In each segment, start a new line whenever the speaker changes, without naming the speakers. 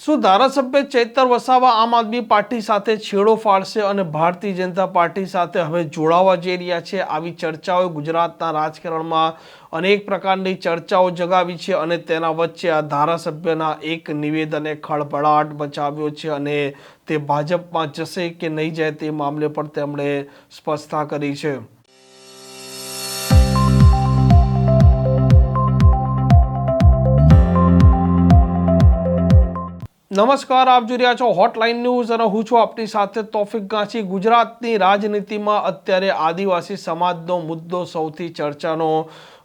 શું ધારાસભ્ય ચૈતર વસાવા આમ આદમી પાર્ટી સાથે છેડો ફાળશે અને ભારતીય જનતા પાર્ટી સાથે હવે જોડાવા જઈ રહ્યા છે? આવી ચર્ચાઓ ગુજરાતના રાજકારણમાં અનેક પ્રકારની ચર્ચાઓ જગાવી છે અને તેના વચ્ચે આ ધારાસભ્યના એક નિવેદને ખળભળાટ મચાવ્યો છે અને તે ભાજપમાં જશે કે નહીં જાય તે મામલે પણ તેમણે સ્પષ્ટતા કરી છે. નમસ્કાર, આપ જોઈ રહ્યા છો હોટલાઇન ન્યૂઝ અને હું છું આપની સાથે તોફિક ગાંચી ગુજરાતની રાજનીતિમાં અત્યારે આદિવાસી સમાજનો મુદ્દો સૌથી ચર્ચાનો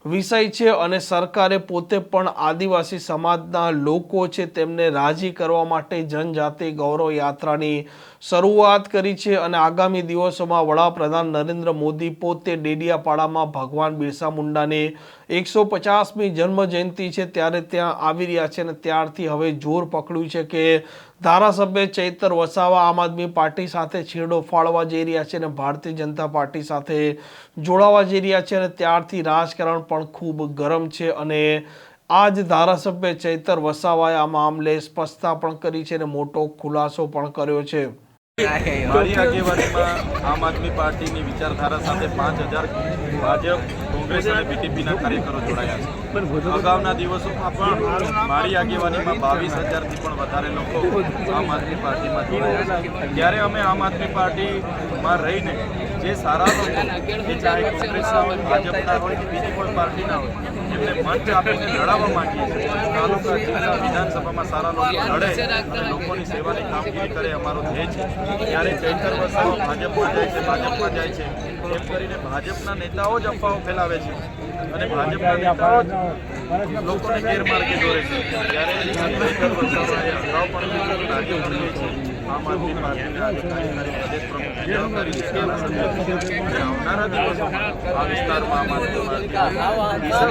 વિષય છે અને સરકારે પોતે પણ આદિવાસી સમાજના લોકો છે તેમને રાજી કરવા માટે જનજાતિ ગૌરવ યાત્રાની શરૂઆત કરી છે અને આગામી દિવસોમાં વડાપ્રધાન નરેન્દ્ર મોદી પોતે ડેડિયાપાડામાં ભગવાન બિરસા મુંડાની એકસો પચાસમી જન્મ જયંતિ છે ત્યારે ત્યાં આવી રહ્યા છે અને ત્યારથી હવે જોર પકડ્યું છે કે ધારાસભ્ય ચૈતર વસાવા આમ આદમી પાર્ટી સાથે છેડો ફાળવા જઈ રહ્યા છે અને ભારતીય જનતા પાર્ટી સાથે જોડાવા જઈ રહ્યા છે અને ત્યારથી રાજકારણ પણ ખૂબ ગરમ છે અને આ જ ધારાસભ્ય ચૈતર વસાવાએ આ મામલે સ્પષ્ટતા પણ કરી છે અને મોટો ખુલાસો પણ કર્યો છે.
મારી આગેવાનીમાં આમ આદમી પાર્ટીની વિચારધારા સાથે પાંચ હજાર ભાજપ કોંગ્રેસ અને બીટીપીના કાર્યકરો જોડાયા છે. અગાઉના દિવસોમાં પણ મારી આગેવાનીમાં બાવીસ હજારથી પણ વધારે લોકો આમ આદમી પાર્ટીમાં જોડાયા છે. ત્યારે અમે આમ આદમી પાર્ટીમાં રહીને જે સારા લોકો એ ચાહે કોંગ્રેસના હોય, ભાજપના હોય, કે બીજી કોઈ પાર્ટીના હોય એમને મંચ આપીને લડાવવા માંગીએ છીએ તાલુકા, જિલ્લા, વિધાનસભામાં સારા લોકો લડે અને લોકોની સેવાની કામગીરી કરે, અમારો ધ્યેય છે. ત્યારે ચૈતર વસાવા ભાજપમાં જાય છે, ભાજપમાં જાય છે, એમ કરીને ભાજપના નેતાઓ જ અફવાઓ ફેલાવે છે અને ભાજપના નેતાઓ જ લોકોને ગેરમાર્ગે દોરે છે. ત્યારે ચૈતર વસાવાએ અગાઉ પણ રાજ્ય છે. આમ આદમી પાર્ટીના અધિકારી પ્રદેશ પ્રમુખની જવાબદારી આવનારા દિવસોમાં આ વિસ્તારમાં આદમી દિશા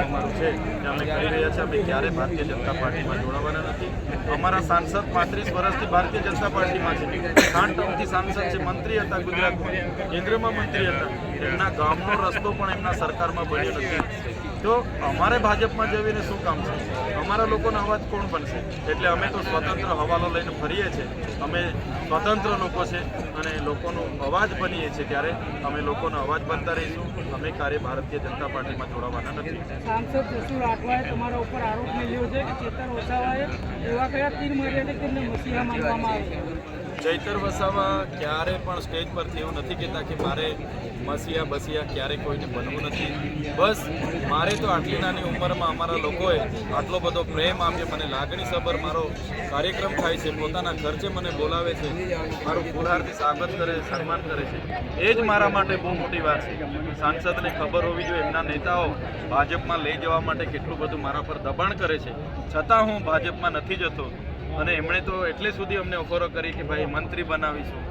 અમારું છે અમે કરી રહ્યા છીએ અમે ક્યારે ભારતીય જનતા પાર્ટીમાં જોડાવાના નથી. અમારા સાંસદ પાંત્રીસ વર્ષથી ભારતીય જનતા પાર્ટીમાં છે ટર્મથી સાંસદ છે મંત્રી હતા ગુજરાતમાં કેન્દ્રમાં મંત્રી હતા એમના ગામનો રસ્તો પણ એમના સરકારમાં બન્યો નથી. તો અમારે ભાજપમાં જવીને શું કામ છે અમારા લોકોનો અવાજ કોણ બનશે એટલે અમે તો સ્વતંત્ર હવાલો લઈને ફરીએ છીએ અમે સ્વતંત્ર લોકો છે અને લોકોનો અવાજ બનીએ છીએ ત્યારે અમે લોકોનો અવાજ બનતા રહીશું. અમે કાર્ય ભારતીય જનતા પાર્ટીમાં જોડાવાના નથી.
સાંસદ જસુ રાઠવાએ તમારા ઉપર આરોપ મેળ્યો છે કે ચેતન ઓછાવાએ એવા કયા તીર માર્યા કે તેમને મસીહા માનવામાં આવે?
ચૈતર વસાવા ક્યારે પણ સ્ટેજ પરથી એવું નથી કહેતા કે મારે મસીયા બસિયા ક્યારે કોઈને બનવું નથી. બસ, મારે તો આટલી નાની ઉંમરમાં અમારા લોકોએ આટલો બધો પ્રેમ આપ્યો, મને લાગણીસભર મારો કાર્યક્રમ થાય છે, પોતાના ખર્ચે મને બોલાવે છે, મારું ફુલહારથી સ્વાગત કરે, સન્માન કરે છે. એ જ મારા માટે બહુ મોટી વાત છે. સાંસદને ખબર હોવી જોઈએ, એમના નેતાઓ ભાજપમાં લઈ જવા માટે કેટલું બધું મારા પર દબાણ કરે છે. છતાં હું ભાજપમાં નથી જતો. અને એમણે તો એટલે સુધી અમને ઓફરો કરી કે ભાઈ મંત્રી બનાવીશું.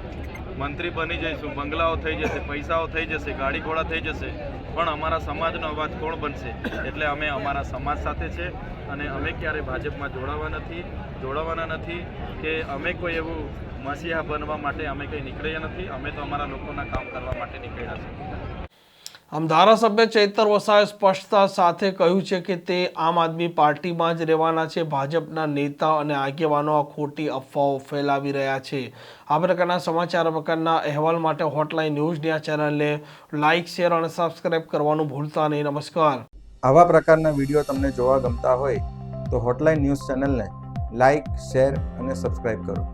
મંત્રી બની જઈશું, બંગલાઓ થઈ જશે, પૈસાઓ થઈ જશે ગાડી ઘોડા થઈ જશે. પણ અમારા સમાજનો અવાજ કોણ બનશે? એટલે અમે અમારા સમાજ સાથે છે અને અમે ક્યારે ભાજપમાં જોડાવા નથી, જોડાવાના નથી કે અમે કોઈ એવું મસીહા બનવા માટે અમે કંઈ નીકળ્યા નથી. અમે તો અમારા લોકોના કામ કરવા માટે નીકળ્યા છીએ.
આમ ધારાસભ્ય ચૈતર વસાએ સ્પષ્ટતા સાથે કહ્યું છે કે તે આમ આદમી પાર્ટીમાં જ રહેવાના છે. ભાજપના નેતા અને આગેવાનો આ ખોટી અફવાઓ ફેલાવી રહ્યા છે. આ પ્રકારના સમાચાર પ્રકારના અહેવાલ માટે હોટલાઇન ન્યૂઝની આ ચેનલને લાઇક શેર અને સબસ્ક્રાઇબ કરવાનું ભૂલતા નહીં. નમસ્કાર.
આવા પ્રકારના વીડિયો તમને જોવા ગમતા હોય તો હોટલાઇન ન્યૂઝ ચેનલને લાઇક શેર અને સબસ્ક્રાઇબ કરો.